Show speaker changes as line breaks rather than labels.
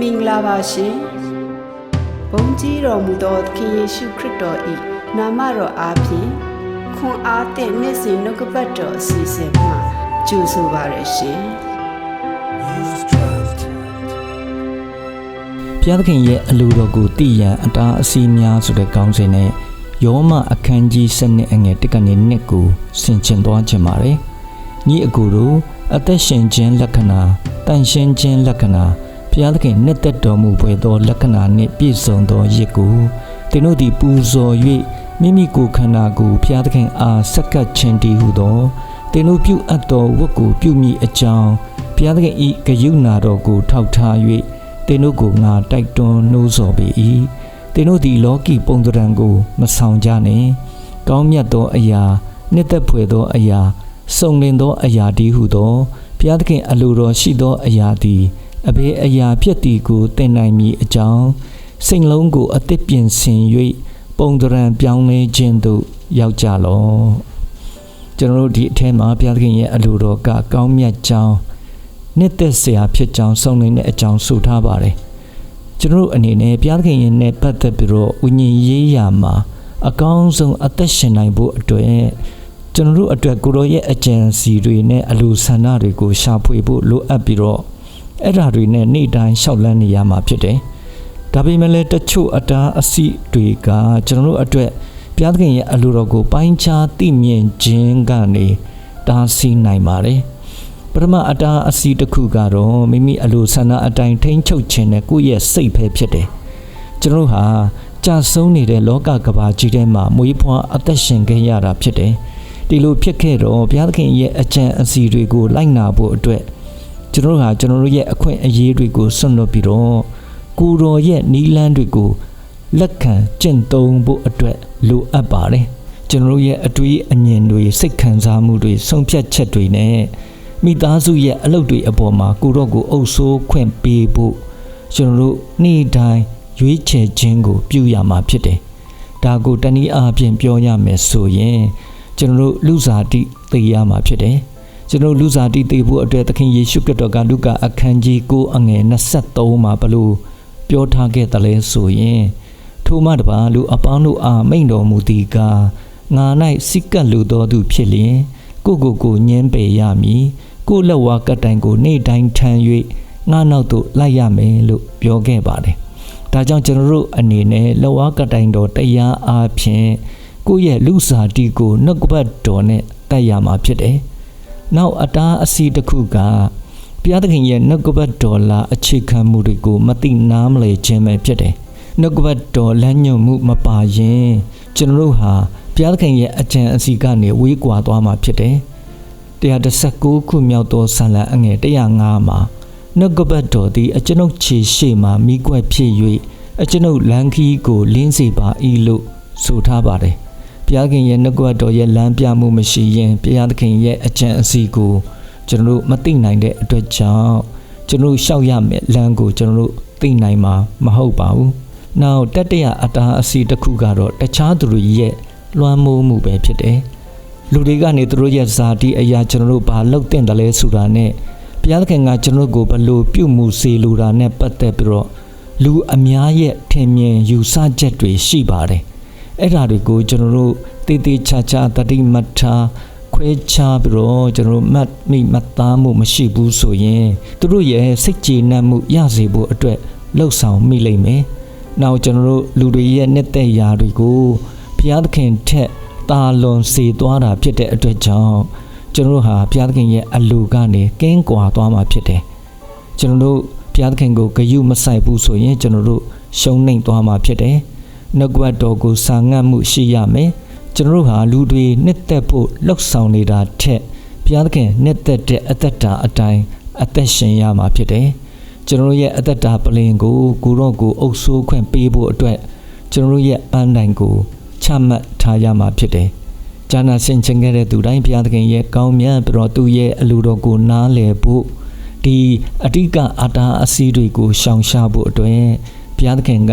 မင်္ဂလာပါရှင်ဘုန်းကြီးတော်မူသောသခင်ယေရှုခရစ်တော်၏နာမတော်အားဖြင့်ခွန်အားသည့်နေ့စဉ်နှုတ်ကပတ်တော်အစီအစဉ်မှာကြိုဆိုပါရရှင်
ဘုရားသခင်ရဲ့အလိုတော်ကိုတည်ရန်အတားအဆီးများဆိုတဲ့ခေါင်းစဉ်နဲ့ယောမအခန်းကြီး7နှစ်အငယ်1ကနေ2ကိုဆင်ခြင်သွားခြင်းပါတယ်။ညီအကူတို့အသက်ရှင်ခြင်းလက္ခဏာတန်ရှင်းခြင်းလက္ခဏာ ဘုရားသခင်နှစ်သက်တော်မူပွေသော လက္ခဏာနှင့်ပြည့်စုံသောရစ်ကိုသင်တို့သည်ပူဇော်၍မိမိကိုယ်ခန္ဓာကိုဘုရားသခင်အားဆက်ကပ်ခြင်းတည်းဟုသောသင်တို့ပြုအပ်သောဝတ်ကိုပြုမိအကြောင်းဘုရားသခင်ဤဂယုဏတော်ကိုထောက်ထား၍သင်တို့ကိုငါတိုက်တွန်းနှိုးဆော်ပေ၏သင်တို့သည်လောကီပုံသဏ္ဍာန်ကိုမဆောင်ကြနှင့်ကောင်းမြတ်သောအရာနှစ်သက်ဖွယ်သောအရာစုံလင်သောအရာတည်းဟုသောဘုရားသခင်အလိုတော်ရှိသောအရာသည် အဘယ်အရာဖြစ်သည်ကိုသင်နိုင်မည်အကြောင်းစိတ်လုံးကိုအသစ်ပြင်ဆင်၍ပုံသဏ္ဍာန်ပြောင်းလဲခြင်းသို့ရောက်ကြလော့ကျွန်တော်တို့ဒီအထက်မှာဘုရားသခင်ရဲ့အလိုတော်ကကောင်းမြတ်ကြောင်းနှစ်သက်စရာဖြစ်ကြောင်းစုံလင်တဲ့အကြောင်းဆိုထားပါတယ်ကျွန်တော်တို့အနေနဲ့ဘုရားသခင်ရဲ့နဲ့ပတ်သက်ပြီးတော့ဝိညာဉ်ရေးရာမှာအကောင်းဆုံးအသက်ရှင်နိုင်ဖို့အတွက်ကျွန်တော်တို့အတွက်ကိုရောရဲ့အကြံစီတွေနဲ့အလိုဆန္ဒတွေကိုရှာဖွေဖို့လိုအပ်ပြီးတော့ အဲ့ဓာတွေနဲ့နေ့တိုင်းရှောက်လန်းနေရမှာဖြစ်တယ်။ဒါပေမဲ့လည်းတချို့အတားအဆီးတွေကကျွန်တော်တို့အတွက်ဘုရားသခင်ရဲ့အလိုတော်ကိုပိုင်းခြားသိမြင်ခြင်းကနေတားဆီးနိုင်ပါတယ်။ပထမအတားအဆီးတစ်ခုကတော့မိမိအလိုဆန္ဒအတိုင်းထိန်းချုပ်ခြင်းနဲ့ကိုယ့်ရဲ့စိတ်ပဲဖြစ်တယ်။ကျွန်တော်တို့ဟာကြာဆုံးနေတဲ့လောကကဘာကြီးထဲမှာမွေးဖွားအသက်ရှင်ခဲ့ရတာဖြစ်တယ်။ဒီလိုဖြစ်ခဲ့တော့ဘုရားသခင်ရဲ့အကြံအစီတွေကိုလိုက်နာဖို့အတွက် ကျွန်တော်တို့ဟာကျွန်တော်တို့ရဲ့အခွင့်အရေးတွေကိုစွန့်လွတ်ပြီးတော့ကိုယ်တော်ရဲ့နီးလန်းတွေကိုလက်ခံကျင့်သုံးဖို့အတွက်လိုအပ်ပါတယ်ကျွန်တော်တို့ရဲ့အတွေးအမြင်တွေစိတ်ခံစားမှုတွေဆုံးဖြတ်ချက်တွေနဲ့မိသားစုရဲ့အလုပ်တွေအပေါ်မှာကိုယ်တော်ကိုအုပ်ဆိုးခွင့်ပေးဖို့ကျွန်တော်တို့နေ့တိုင်းရွေးချယ်ခြင်းကို ပြုရမှာဖြစ်တယ်ဒါကိုတနည်းအားဖြင့်ပြောရမယ်ဆိုရင်ကျွန်တော်တို့လူစားတိသိရမှာဖြစ်တယ် ကျွန်တော်လူစားတိသိဖို့အတွက်သခင်ယေရှုခရစ်တော်ကလူကာအခန်းကြီး9အငယ်23မှာဘလို့ပြောထားခဲ့တယ်လဲဆိုရင်ထိုမှတပါလူအပေါင်းတို့အားမိန်တော်မူသည်ကားငါ၌စိတ်ကပ်လူတော်သူဖြစ်လျင်ကိုကိုကိုညင်းပယ်ရမည်ကိုလက်ဝါးကတိုင်ကိုနေ့တိုင်းထမ်း၍ငါနောက်သို့လိုက်ရမယ်လို့ပြောခဲ့ပါတယ်ဒါကြောင့်ကျွန်တော်တို့အနေနဲ့လက်ဝါးကတိုင်တော်တရားအားဖြင့်ကိုယ့်ရဲ့လူစားတီကိုနှုတ်ကပတ်တော်နဲ့တိုက်ရမှာဖြစ်တယ် နောက်အတားအစီတစ်ခုကဘုရားသခင်ရဲ့နှုတ်ကပတ်တော်လာအခြေခံမှုတွေကိုမသိနားမလည်ခြင်းပဲဖြစ်တယ်။နှုတ်ကပတ်တော်လမ်းညွှန်မှုမပါရင်ကျွန်တော်တို့ဟာဘုရားသခင်ရဲ့အကြံအစီကနေဝေးကွာသွားမှာဖြစ်တယ်။119ခုမြောက်သောဆာလံအငယ်105မှာနှုတ်ကပတ်တော်သည်အကျွန်ုပ်ခြေရှိမှမိကွက်ဖြစ်၍အကျွန်ုပ်လမ်းခီးကိုလင်းစေပါ၏လို့ဆိုထားပါတယ်။ ဘုရားခင်ရဲ့နှုတ်ကပတ်တော်ရဲ့လမ်းပြမှုမရှိရင်ဘုရားသခင်ရဲ့အကြံအစီကိုကျွန်တော်တို့မသိနိုင်တဲ့အတွက်ကြောင့်ကျွန်တော်တို့ရှောက်ရမယ့်လမ်းကိုကျွန်တော်တို့သိနိုင်မှာမဟုတ်ပါဘူး။နောက်တတရအတားအစီတစ်ခုကတော့တခြားသူတွေရဲ့လွှမ်းမိုးမှုပဲဖြစ်တယ်။လူတွေကနေသူတို့ရဲ့ဇာတိအရာကျွန်တော်တို့ဘာလုပ်တင်တယ်လဲဆိုတာနဲ့ဘုရားသခင်ကကျွန်တော်တို့ကိုဘလို့ပြုမှုစေလိုတာနဲ့ပတ်သက်ပြီးတော့လူအများရဲ့ထင်မြင်ယူဆချက်တွေရှိပါတယ်။ အဲ့ဒါတွေကိုကျွန်တော်တို့တည်တည်ချာချာတတိမတ်ထားခွဲခြားပြီးတော့ကျွန်တော်တို့မှတ်မိမှတ်သားမှုမရှိဘူးဆိုရင်သူတို့ရဲ့စိတ်ကျေနပ်မှုရစေဖို့အတွက်လှုပ်ဆောင်မိလိမ့်မယ်။နောက်ကျွန်တော်တို့လူတွေရဲ့နှစ်သက်ရာတွေကိုဘုရားသခင်ထက်တာလွန်စေသွားတာဖြစ်တဲ့အတွက်ကြောင့်ကျွန်တော်တို့ဟာဘုရားသခင်ရဲ့အလိုကနေကင်းကွာသွားမှာဖြစ်တယ်။ကျွန်တော်တို့ဘုရားသခင်ကိုဂယုမဆိုင်ဘူးဆိုရင်ကျွန်တော်တို့ရှုံးနိမ့်သွားမှာဖြစ်တယ်။ နှုတ်ကပတ်တော်ကိုစာငတ်မှုရှိရမယ်။ကျွန်တော်တို့ဟာလူတွေနှစ်သက်ဖို့လှုပ်ဆောင်နေတာထက်ဘုရားသခင်နှစ်သက်တဲ့အသက်တာအတိုင်းအသက်ရှင်ရမှာဖြစ်တယ်။ကျွန်တော်တို့ရဲ့အသက်တာပလင်ကိုကိုရော့ကိုအုပ်ဆိုးခွင့်ပေးဖို့အတွက်ကျွန်တော်တို့ရဲ့ပန်းတိုင်ကိုချမှတ်ထားရမှာဖြစ်တယ်။ဂျာနာဆင်ချင်ခဲ့တဲ့သူတိုင်းဘုရားသခင်ရဲ့ကောင်းမြတ်ပြီးတော့သူ့ရဲ့အလိုတော်ကိုနားလည်ဖို့ဒီအတိကအတားအဆီးတွေကိုရှောင်ရှားဖို့အတွက်ဘုရားသခင်က